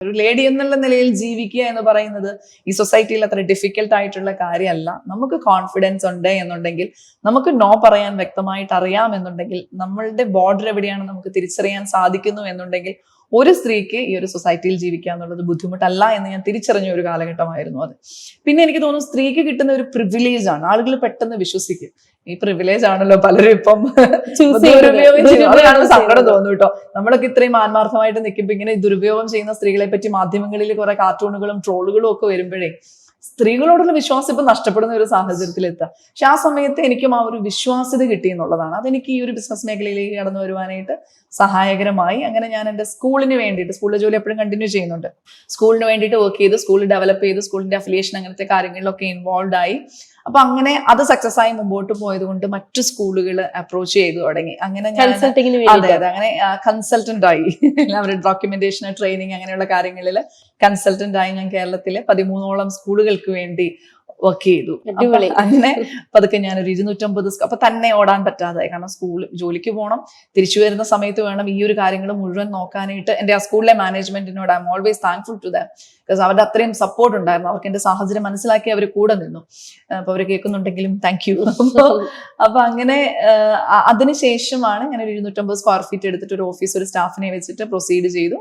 ഒരു ലേഡി എന്നുള്ള നിലയിൽ ജീവിക്കുക എന്ന് പറയുന്നത് ഈ സൊസൈറ്റിയിൽ അത്ര ഡിഫിക്കൽട്ട് ആയിട്ടുള്ള കാര്യമല്ല. നമുക്ക് കോൺഫിഡൻസ് ഉണ്ട് എന്നുണ്ടെങ്കിൽ നമുക്ക് നോ പറയാൻ വ്യക്തമായിട്ട് അറിയാം എന്നുണ്ടെങ്കിൽ നമ്മളുടെ ബോർഡർ എവിടെയാണ് നമുക്ക് തിരിച്ചറിയാൻ സാധിക്കുന്നു എന്നുണ്ടെങ്കിൽ ഒരു സ്ത്രീക്ക് ഈ ഒരു സൊസൈറ്റിയിൽ ജീവിക്കുക എന്നുള്ളത് ബുദ്ധിമുട്ടല്ല എന്ന് ഞാൻ തിരിച്ചറിഞ്ഞ ഒരു കാലഘട്ടമായിരുന്നു അത്. പിന്നെ എനിക്ക് തോന്നുന്നു സ്ത്രീക്ക് കിട്ടുന്ന ഒരു പ്രിവിലേജ് ആണ്. ആളുകൾ പെട്ടെന്ന് വിശ്വസിക്കും. ഈ പ്രിവിലേജ് ആണല്ലോ പലരും ഇപ്പം. ദുരുപയോഗം സങ്കടം തോന്നും കേട്ടോ. നമ്മളൊക്കെ ഇത്രയും ആത്മാർത്ഥമായിട്ട് നിൽക്കുമ്പോൾ ഇങ്ങനെ ദുരുപയോഗം ചെയ്യുന്ന സ്ത്രീകളെ പറ്റി മാധ്യമങ്ങളിൽ കുറെ കാർട്ടൂണുകളും ട്രോളുകളും ഒക്കെ വരുമ്പോഴേ സ്ത്രീകളോടുള്ള വിശ്വാസം ഇപ്പൊ നഷ്ടപ്പെടുന്ന ഒരു സാഹചര്യത്തിൽ എത്തുക പക്ഷെ ആ സമയത്ത് എനിക്കും ആ ഒരു വിശ്വാസ്യത കിട്ടി എന്നുള്ളതാണ്. അതെനിക്ക് ഈ ഒരു ബിസിനസ് മേഖലയിലേക്ക് കടന്നു വരുവാനായിട്ട് സഹായകരമായി. അങ്ങനെ ഞാൻ എന്റെ സ്കൂളിന് വേണ്ടിയിട്ട് സ്കൂളിലെ ജോലി എപ്പോഴും കണ്ടിന്യൂ ചെയ്യുന്നുണ്ട്. സ്കൂളിന് വേണ്ടിയിട്ട് വർക്ക് ചെയ്ത് സ്കൂൾ ഡെവലപ്പ് ചെയ്ത് സ്കൂളിന്റെ അഫിലിയേഷൻ അങ്ങനത്തെ കാര്യങ്ങളിലൊക്കെ ഇൻവോൾവ് ആയി. അപ്പൊ അങ്ങനെ അത് സക്സസ് ആയി മുമ്പോട്ട് പോയത് കൊണ്ട് മറ്റു സ്കൂളുകൾ അപ്രോച്ച് ചെയ്തു തുടങ്ങി. അങ്ങനെ അതെ അതെ. അങ്ങനെ കൺസൾട്ടന്റ് ആയി. അവരുടെ ഡോക്യുമെന്റേഷൻ ട്രെയിനിങ് അങ്ങനെയുള്ള കാര്യങ്ങളിൽ കൺസൾട്ടന്റ് ആയി ഞാൻ കേരളത്തിലെ പതിമൂന്നോളം സ്കൂളുകൾക്ക് വേണ്ടി വർക്ക് ചെയ്തു. അങ്ങനെ പതുക്കെ ഞാൻ ഒരു ഇരുന്നൂറ്റമ്പത് അപ്പൊ തന്നെ ഓടാൻ പറ്റാതായി. കാരണം സ്കൂൾ ജോലിക്ക് പോകണം തിരിച്ചു വരുന്ന സമയത്ത് വേണം ഈ ഒരു കാര്യങ്ങൾ മുഴുവൻ നോക്കാനായിട്ട്. എന്റെ ആ സ്കൂളിലെ മാനേജ്മെന്റിനോട് I am always thankful to them because അവരുടെ അത്രയും സപ്പോർട്ട് ഉണ്ടായിരുന്നു. അവർക്ക് എന്റെ സാഹചര്യം മനസ്സിലാക്കി അവർ കൂടെ നിന്നു. അപ്പൊ അവർ കേൾക്കുന്നുണ്ടെങ്കിലും താങ്ക് യു അപ്പൊ അങ്ങനെ അതിനുശേഷമാണ് ഞാൻ ഒരു ഇരുന്നൂറ്റമ്പത് സ്ക്വയർ ഫീറ്റ് എടുത്തിട്ട് ഒരു ഓഫീസ് ഒരു സ്റ്റാഫിനെ വെച്ചിട്ട് പ്രൊസീഡ് ചെയ്തു.